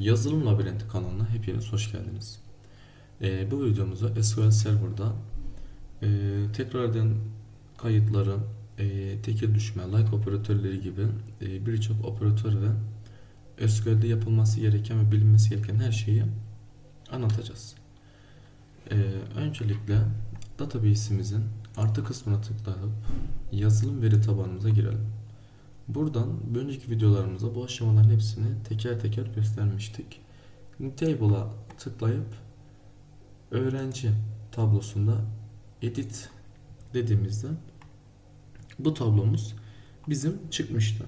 Yazılım Labirenti kanalına hepiniz hoş geldiniz. Ee, bu videomuzda SQL Server'da e, tekrar eden kayıtları, e, tekil düşme, like operatörleri gibi e, birçok operatör ve SQL'de yapılması gereken ve bilinmesi gereken her şeyi anlatacağız. Ee, öncelikle database'imizin artı kısmına tıklayıp yazılım veri tabanımıza girelim. Buradan bir önceki videolarımızda bu aşamaların hepsini teker teker göstermiştik. Table'a tıklayıp öğrenci tablosunda edit dediğimizde bu tablomuz bizim çıkmıştı.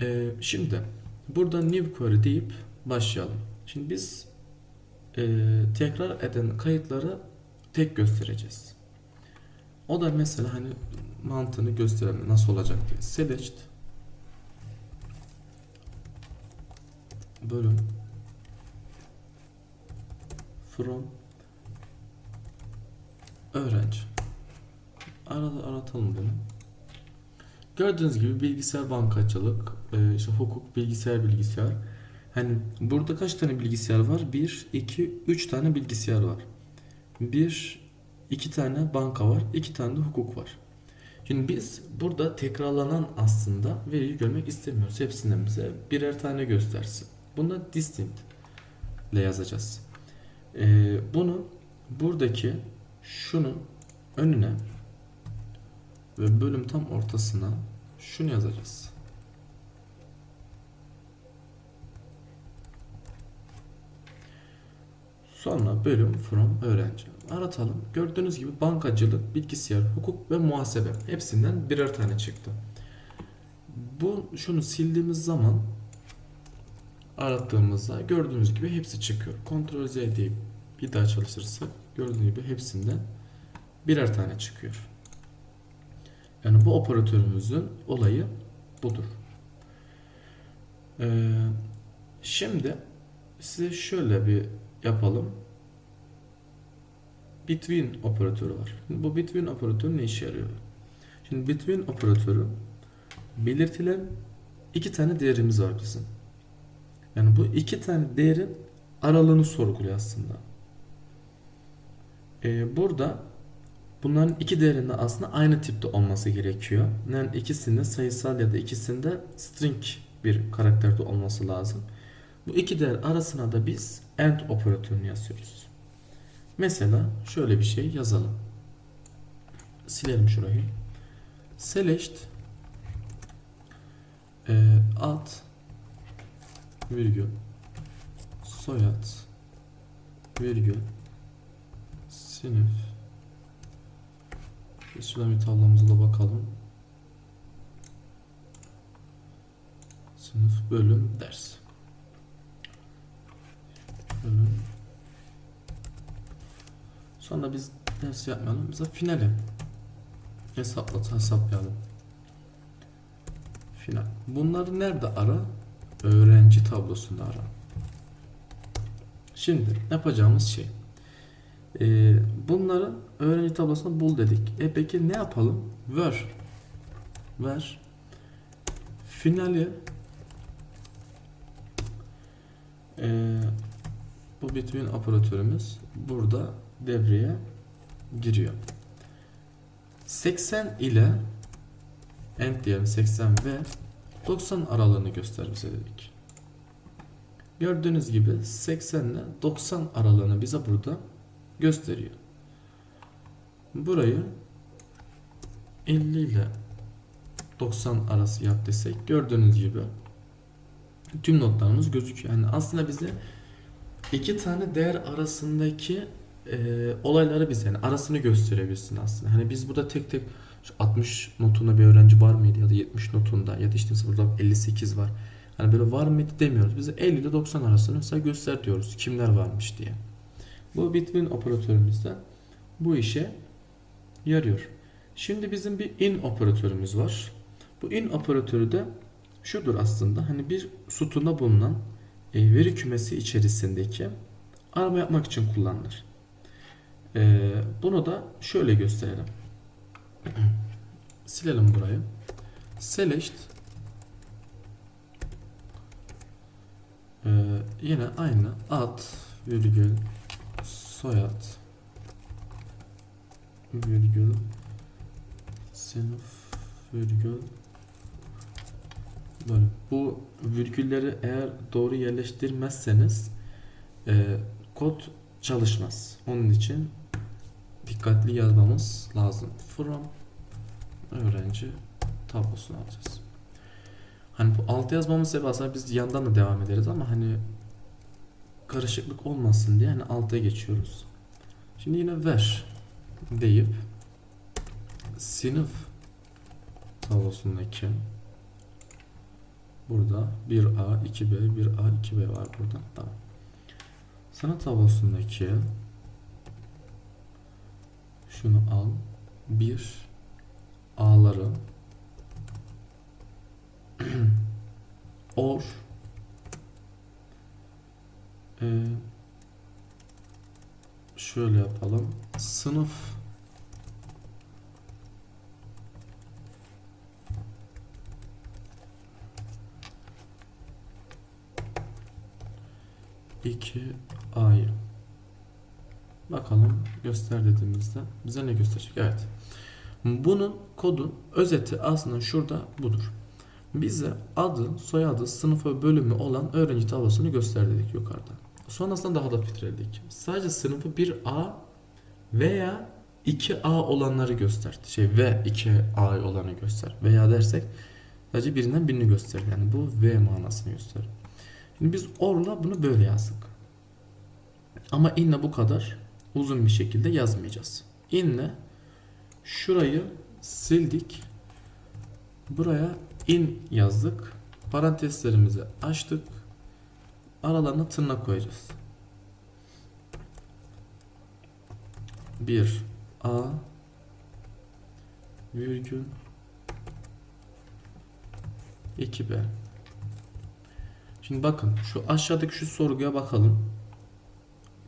Ee, şimdi burada new query deyip başlayalım. Şimdi biz e, tekrar eden kayıtları tek göstereceğiz. O da mesela hani mantığını gösterelim nasıl olacak diye. Select bölüm from öğrenci. Arada aratalım bunu. Gördüğünüz gibi bilgisayar bankacılık, e, işte hukuk, bilgisayar bilgisayar. Hani burada kaç tane bilgisayar var? 1, 2, 3 tane bilgisayar var. 1, 2 tane banka var, 2 tane de hukuk var. Şimdi biz burada tekrarlanan aslında veriyi görmek istemiyoruz. Hepsinden bize birer tane göstersin. Bunda distinct ile yazacağız. Ee, bunu buradaki şunun önüne ve bölüm tam ortasına şunu yazacağız. Sonra bölüm from öğrenci. Aratalım. Gördüğünüz gibi bankacılık, bilgisayar, hukuk ve muhasebe hepsinden birer tane çıktı. Bu şunu sildiğimiz zaman arattığımızda gördüğünüz gibi hepsi çıkıyor. Ctrl Z deyip bir daha çalıştırırsak gördüğünüz gibi hepsinden birer tane çıkıyor. Yani bu operatörümüzün olayı budur. Ee, şimdi size şöyle bir yapalım. Between operatörü var. Şimdi bu between operatörü ne işe yarıyor? Şimdi between operatörü belirtilen iki tane değerimiz var bizim. Yani bu iki tane değerin aralığını sorguluyor aslında. Ee, burada bunların iki değerinde aslında aynı tipte olması gerekiyor. Yani ikisinde sayısal ya da ikisinde string bir karakterde olması lazım. Bu iki değer arasına da biz AND operatörünü yazıyoruz. Mesela şöyle bir şey yazalım. Silelim şurayı. Select e, ad virgül soyad virgül sınıf şuradan bir tablomuza da bakalım. Sınıf bölüm ders. Bölüm Sonra biz ders yapmayalım. Mesela finale hesaplat hesaplayalım. Final. Bunları nerede ara? Öğrenci tablosunda ara. Şimdi yapacağımız şey. Ee, bunları öğrenci tablosunda bul dedik. E peki ne yapalım? Ver. Ver. Finali ee, bu between operatörümüz burada devreye giriyor. 80 ile end diyelim 80 ve 90 aralığını göster bize dedik. Gördüğünüz gibi 80 ile 90 aralığını bize burada gösteriyor. Burayı 50 ile 90 arası yap desek gördüğünüz gibi tüm notlarımız gözüküyor. Yani aslında bize iki tane değer arasındaki e, olayları biz yani arasını gösterebilirsin aslında. Hani biz burada tek tek şu 60 notunda bir öğrenci var mıydı ya da 70 notunda ya da işte burada 58 var. Hani böyle var mıydı demiyoruz. Bize 50 ile 90 arasını mesela göster diyoruz. Kimler varmış diye. Bu between operatörümüzde bu işe yarıyor. Şimdi bizim bir in operatörümüz var. Bu in operatörü de şudur aslında. Hani bir sütunda bulunan e, veri kümesi içerisindeki arama yapmak için kullanılır. E, bunu da şöyle gösterelim. Silelim burayı. Select Ee, yine aynı ad virgül soyad virgül sınıf virgül böyle. Bu virgülleri eğer doğru yerleştirmezseniz e, kod çalışmaz. Onun için dikkatli yazmamız lazım. From öğrenci tablosunu alacağız. Hani bu alt yazmamız sebebi aslında biz yandan da devam ederiz ama hani karışıklık olmasın diye hani alta geçiyoruz. Şimdi yine ver deyip sınıf tablosundaki burada 1A, 2B, 1A, 2B var burada. Tamam. Sınıf tablosundaki şunu al. 1 A'ları or e, şöyle yapalım. Sınıf iki A'yı bakalım göster dediğimizde bize ne gösterecek? Evet. Bunun kodun özeti aslında şurada budur. Bize adı, soyadı, sınıfı, bölümü olan öğrenci tablosunu göster dedik yukarıda. Sonrasında daha da filtreledik. Sadece sınıfı 1A veya 2A olanları göster. Şey ve 2A olanı göster. Veya dersek sadece birinden birini göster. Yani bu V manasını göster. Şimdi biz orla bunu böyle yazdık. Ama inle bu kadar uzun bir şekilde yazmayacağız. Inle şurayı sildik. Buraya in yazdık. Parantezlerimizi açtık. Aralarına tırnak koyacağız. 1 A virgül 2 B Şimdi bakın şu aşağıdaki şu sorguya bakalım.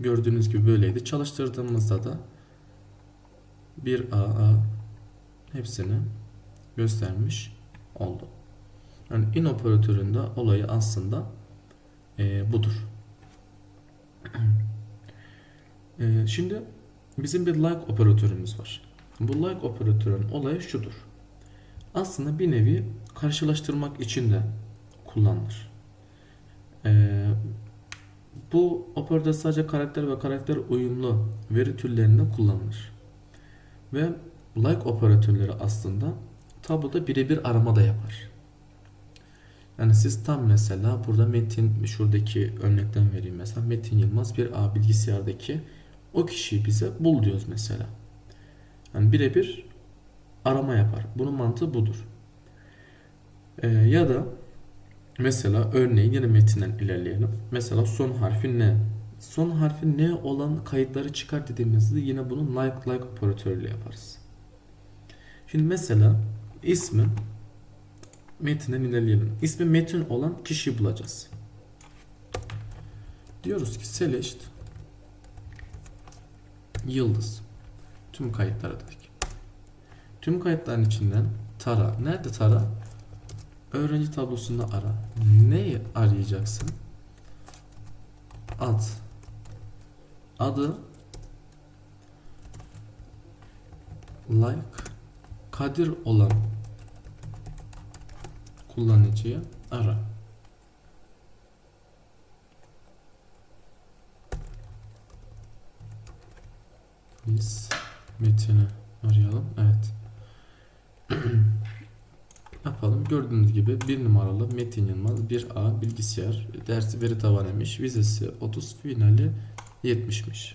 Gördüğünüz gibi böyleydi. Çalıştırdığımızda da 1 A A hepsini göstermiş oldu. Yani in operatöründe olayı aslında e, budur. e, şimdi bizim bir like operatörümüz var. Bu like operatörün olayı şudur. Aslında bir nevi karşılaştırmak için de kullanılır. E, bu operatör sadece karakter ve karakter uyumlu veri türlerinde kullanılır. Ve like operatörleri aslında tabloda birebir arama da yapar. Yani siz tam mesela burada Metin şuradaki örnekten vereyim mesela Metin Yılmaz bir A bilgisayardaki o kişiyi bize bul diyoruz mesela. Yani birebir arama yapar. Bunun mantığı budur. Ee, ya da mesela örneğin yine metinden ilerleyelim. Mesela son harfi ne? Son harfi ne olan kayıtları çıkar dediğimizde yine bunu like like operatörüyle yaparız. Şimdi mesela ismi metinden ilerleyelim. İsmi metin olan kişiyi bulacağız. Diyoruz ki select yıldız. Tüm kayıtlara dedik. Tüm kayıtların içinden tara. Nerede tara? Öğrenci tablosunda ara. Neyi arayacaksın? Ad. Adı like Kadir olan kullanıcıya ara. Biz Metin'i arayalım. Evet. Yapalım. Gördüğünüz gibi bir numaralı Metin Yılmaz 1A bilgisayar dersi veri taban emiş. Vizesi 30 finali 70'miş.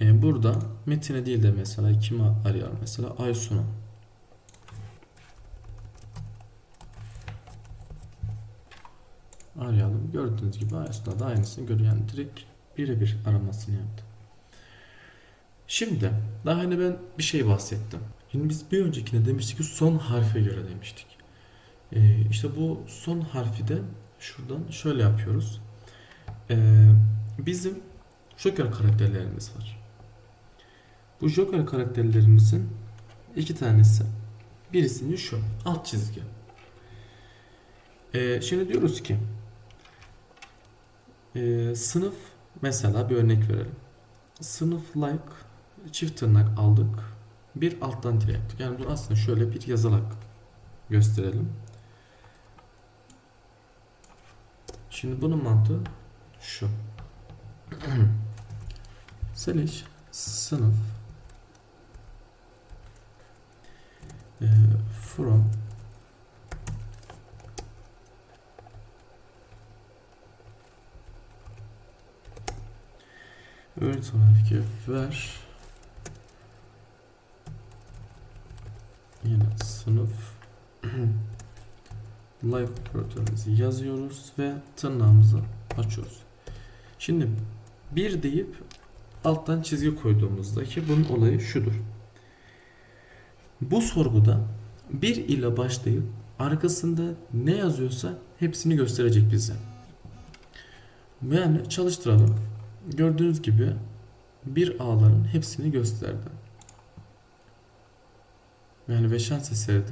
E, burada Metin'e değil de mesela kimi arayalım? Mesela Aysun'u. Arayalım. Gördüğünüz gibi Aysun'a da aynısını görüyor. Yani direkt birebir aramasını yaptı. Şimdi daha hani ben bir şey bahsettim. Şimdi biz bir öncekine demiştik ki son harfe göre demiştik. Ee, işte bu son harfi de şuradan şöyle yapıyoruz. Ee, bizim Joker karakterlerimiz var. Bu Joker karakterlerimizin iki tanesi. Birisini şu alt çizgi. Ee, şimdi diyoruz ki Ee, sınıf mesela bir örnek verelim. Sınıf like çift tırnak aldık. Bir alttan tire yaptık. Yani bunu aslında şöyle bir yazarak gösterelim. Şimdi bunun mantığı şu. Slash sınıf e, from öğret olarak ki ver yine sınıf live operatörümüzü yazıyoruz ve tırnağımızı açıyoruz. Şimdi bir deyip alttan çizgi koyduğumuzdaki bunun olayı şudur. Bu sorguda bir ile başlayıp arkasında ne yazıyorsa hepsini gösterecek bize. Yani çalıştıralım. Gördüğünüz gibi bir A'ların hepsini gösterdi. Yani ve şans eseri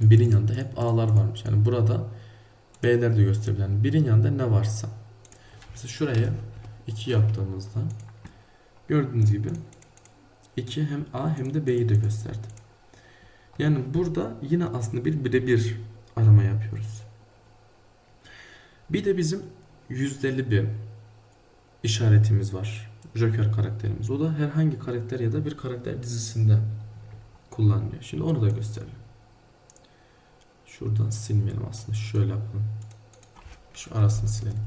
birin yanında hep A'lar varmış. Yani burada B'ler de gösteriyor. Yani birin yanında ne varsa. Mesela şuraya 2 yaptığımızda gördüğünüz gibi 2 hem A hem de B'yi de gösterdi. Yani burada yine aslında bir birebir arama yapıyoruz. Bir de bizim yüzdeli bir işaretimiz var. Joker karakterimiz. O da herhangi karakter ya da bir karakter dizisinde kullanılıyor. Şimdi onu da gösterelim. Şuradan silmeyelim aslında. Şöyle yapalım. Şu arasını silelim.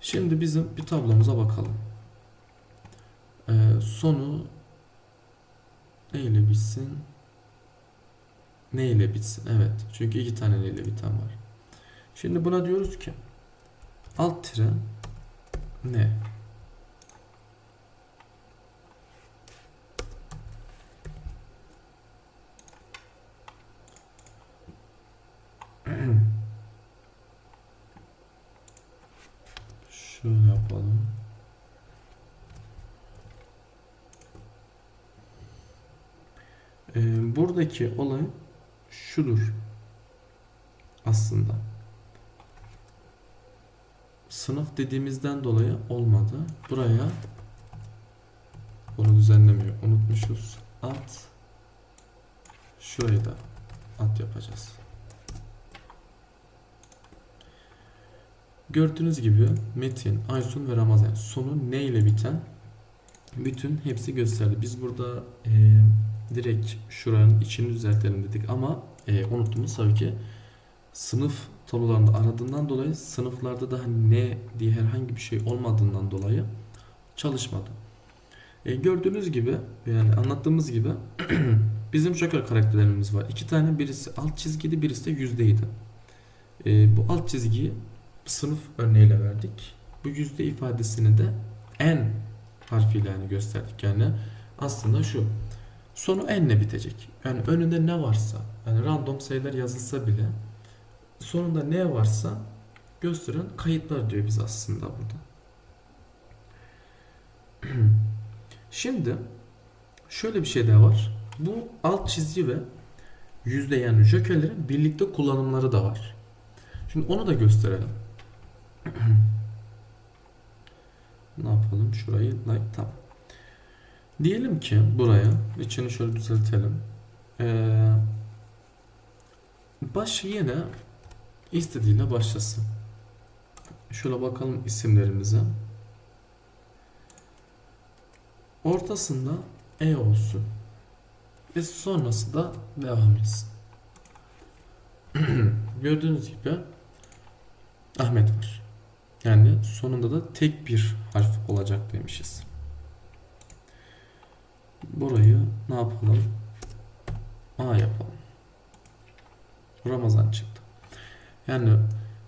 Şimdi bizim bir tablomuza bakalım. Ee, sonu neyle bitsin? Neyle bitsin? Evet. Çünkü iki tane neyle biten var. Şimdi buna diyoruz ki alt tire ne? Şöyle yapalım. Buradaki olay şudur. Aslında. Sınıf dediğimizden dolayı olmadı. Buraya bunu düzenlemiyor. Unutmuşuz. Alt şurayı da at yapacağız. Gördüğünüz gibi Metin, Aysun ve Ramazan sonu ne ile biten bütün hepsi gösterdi. Biz burada e, direkt şuranın içini düzeltelim dedik ama e, unuttuğumuz tabii ki sınıf tablolarında aradığından dolayı sınıflarda daha ne diye herhangi bir şey olmadığından dolayı çalışmadı. E, gördüğünüz gibi yani anlattığımız gibi bizim Joker karakterlerimiz var. İki tane birisi alt çizgiydi birisi de yüzdeydi. E, bu alt çizgiyi sınıf örneğiyle verdik. Bu yüzde ifadesini de en harfiyle yani gösterdik. Yani aslında şu. Sonu n ile bitecek. Yani önünde ne varsa yani random sayılar yazılsa bile sonunda ne varsa gösteren kayıtlar diyor biz aslında burada. Şimdi şöyle bir şey daha var. Bu alt çizgi ve yüzde yani jokerlerin birlikte kullanımları da var. Şimdi onu da gösterelim. ne yapalım? Şurayı like tamam. Diyelim ki buraya içini şöyle düzeltelim. Ee, baş yine istediğiyle başlasın. Şöyle bakalım isimlerimize. Ortasında E olsun. Ve sonrası da devam etsin. Gördüğünüz gibi Ahmet var. Yani sonunda da tek bir harf olacak demişiz. Burayı ne yapalım? A yapalım. Ramazan çıktı. Yani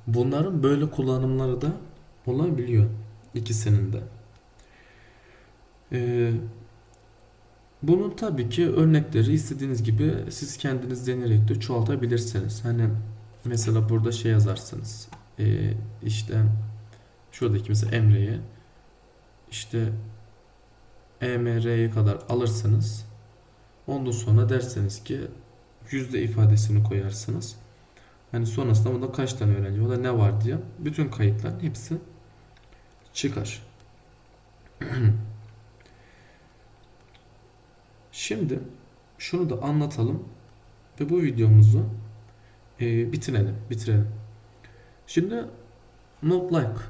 bunların böyle kullanımları da olabiliyor. ikisinin de. Ee, bunun tabii ki örnekleri istediğiniz gibi siz kendiniz deneyerek de çoğaltabilirsiniz. Hani mesela burada şey yazarsınız. Ee, işte şuradaki mesela Emre'ye işte EMR'ye kadar alırsınız. Ondan sonra derseniz ki yüzde ifadesini koyarsınız. Hani sonrasında bunda kaç tane öğrenci var da ne var diye bütün kayıtların hepsi çıkar. Şimdi şunu da anlatalım ve bu videomuzu e, bitirelim. Bitirelim. Şimdi not like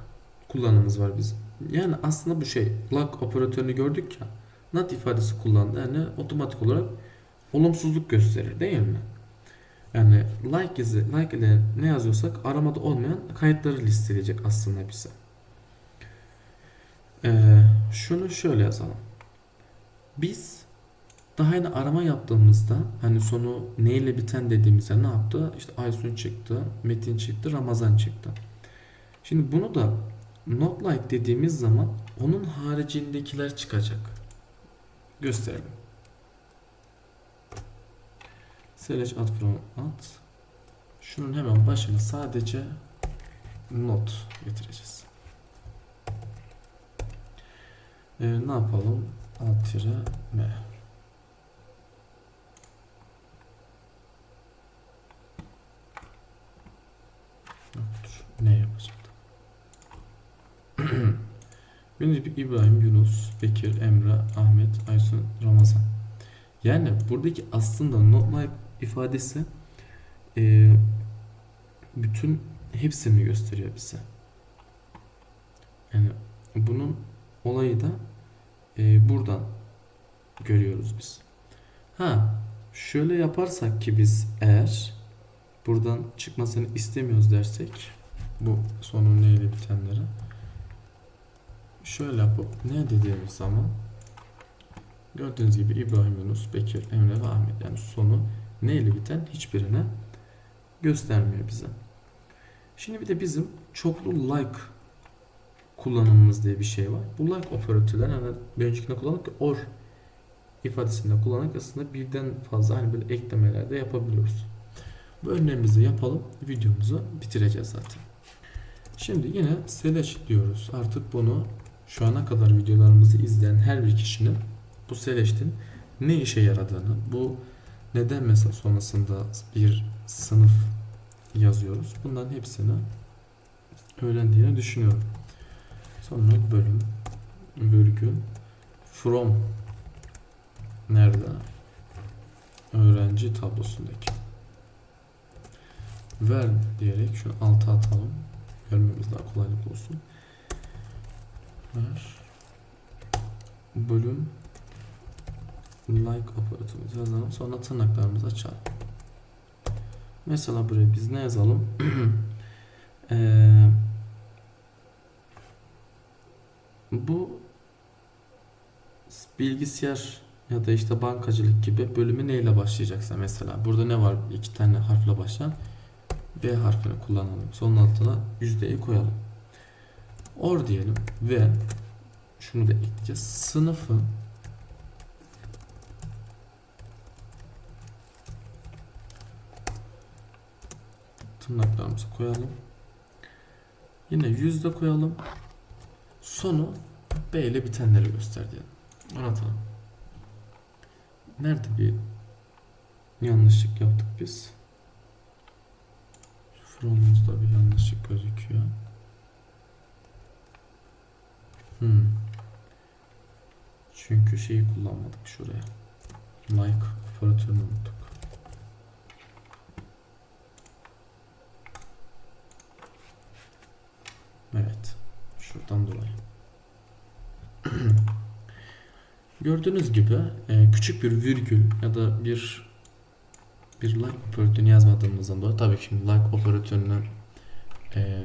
kullanımız var bizim. Yani aslında bu şey like operatörünü gördük ya not ifadesi kullandı. Yani otomatik olarak olumsuzluk gösterir değil mi? Yani like izi, like ile ne yazıyorsak aramada olmayan kayıtları listeleyecek aslında bize. Ee, şunu şöyle yazalım. Biz daha yeni arama yaptığımızda hani sonu neyle biten dediğimizde ne yaptı? İşte Aysun çıktı, Metin çıktı, Ramazan çıktı. Şimdi bunu da not like dediğimiz zaman onun haricindekiler çıkacak. Gösterelim. Select add from add. Şunun hemen başına sadece not getireceğiz. Ee, ne yapalım? Alt tire m. Yunus İbrahim, Yunus, Bekir, Emre, Ahmet, Aysun, Ramazan. Yani buradaki aslında not like ifadesi e, bütün hepsini gösteriyor bize. Yani bunun olayı da e, buradan görüyoruz biz. Ha şöyle yaparsak ki biz eğer buradan çıkmasını istemiyoruz dersek bu sonun neyle bitenleri şöyle yapıp ne dediğimiz zaman gördüğünüz gibi İbrahim Yunus, Bekir, Emre ve Ahmet yani sonu neyle biten hiçbirine göstermiyor bize. Şimdi bir de bizim çoklu like kullanımımız diye bir şey var. Bu like operatörler hani bir öncekinde kullandık or ifadesinde kullanarak aslında birden fazla hani böyle eklemeler de yapabiliyoruz. Bu örneğimizi yapalım. Videomuzu bitireceğiz zaten. Şimdi yine select diyoruz. Artık bunu şu ana kadar videolarımızı izleyen her bir kişinin bu select'in ne işe yaradığını, bu neden mesela sonrasında bir sınıf yazıyoruz. Bunların hepsini öğrendiğini düşünüyorum. Sonra bölüm, virgül, from nerede? Öğrenci tablosundaki. Ver diyerek şunu alta atalım. Görmemiz daha kolaylık olsun. Bölüm like operatörümüzü yazalım. Sonra tırnaklarımızı açalım. Mesela buraya biz ne yazalım? Ee, bu bilgisayar ya da işte bankacılık gibi bölümü neyle başlayacaksa mesela burada ne var iki tane harfle başlayan B harfini kullanalım. Sonun altına yüzdeyi koyalım. Or diyelim ve şunu da ekleyeceğiz. Sınıfı tırnaklarımızı koyalım. Yine yüzde koyalım. Sonu B ile bitenleri göster diyelim. Anlatalım. Nerede bir yanlışlık yaptık biz? From'umuzda bir yanlışlık gözüküyor. Hmm. Çünkü şeyi kullanmadık şuraya. Like operatörünü unuttuk. Evet. Şuradan dolayı. Gördüğünüz gibi e, küçük bir virgül ya da bir bir like operatörünü yazmadığımızdan dolayı tabii ki şimdi like operatörünü e,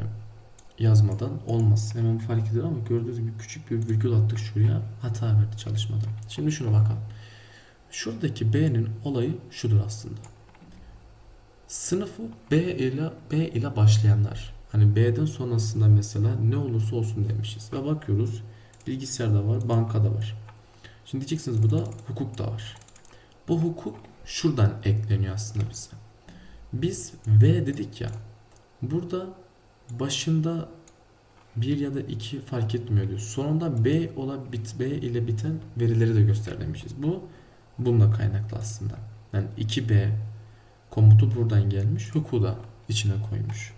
yazmadan olmaz. Hemen fark edilir ama gördüğünüz gibi küçük bir virgül attık şuraya hata verdi çalışmada. Şimdi şuna bakalım. Şuradaki B'nin olayı şudur aslında. Sınıfı B ile B ile başlayanlar. Hani B'den sonrasında mesela ne olursa olsun demişiz. Ve bakıyoruz bilgisayarda var, bankada var. Şimdi diyeceksiniz bu da hukuk da var. Bu hukuk şuradan ekleniyor aslında bize. Biz V dedik ya. Burada başında bir ya da iki fark etmiyor diyor. Sonunda B olan bit B ile biten verileri de göster. Bu bununla kaynaklı aslında. Yani 2B komutu buradan gelmiş. Hukuku da içine koymuş.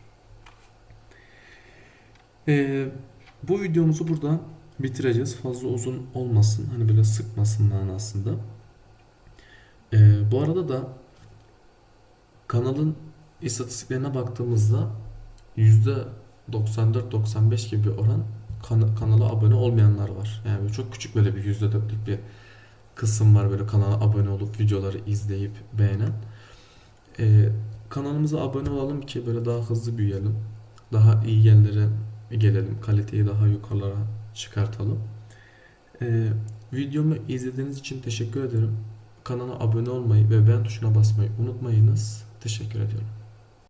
Ee, Bu videomuzu burada bitireceğiz. Fazla uzun olmasın. Hani böyle sıkmasın manasında. Ee, bu arada da kanalın istatistiklerine baktığımızda %94-95 gibi bir oran kan- kanala abone olmayanlar var. Yani çok küçük böyle bir %4'lük bir kısım var böyle kanala abone olup videoları izleyip beğenen. Ee, kanalımıza abone olalım ki böyle daha hızlı büyüyelim. Daha iyi yerlere gelelim. Kaliteyi daha yukarılara çıkartalım. Ee, videomu izlediğiniz için teşekkür ederim. Kanala abone olmayı ve beğen tuşuna basmayı unutmayınız. Teşekkür ediyorum.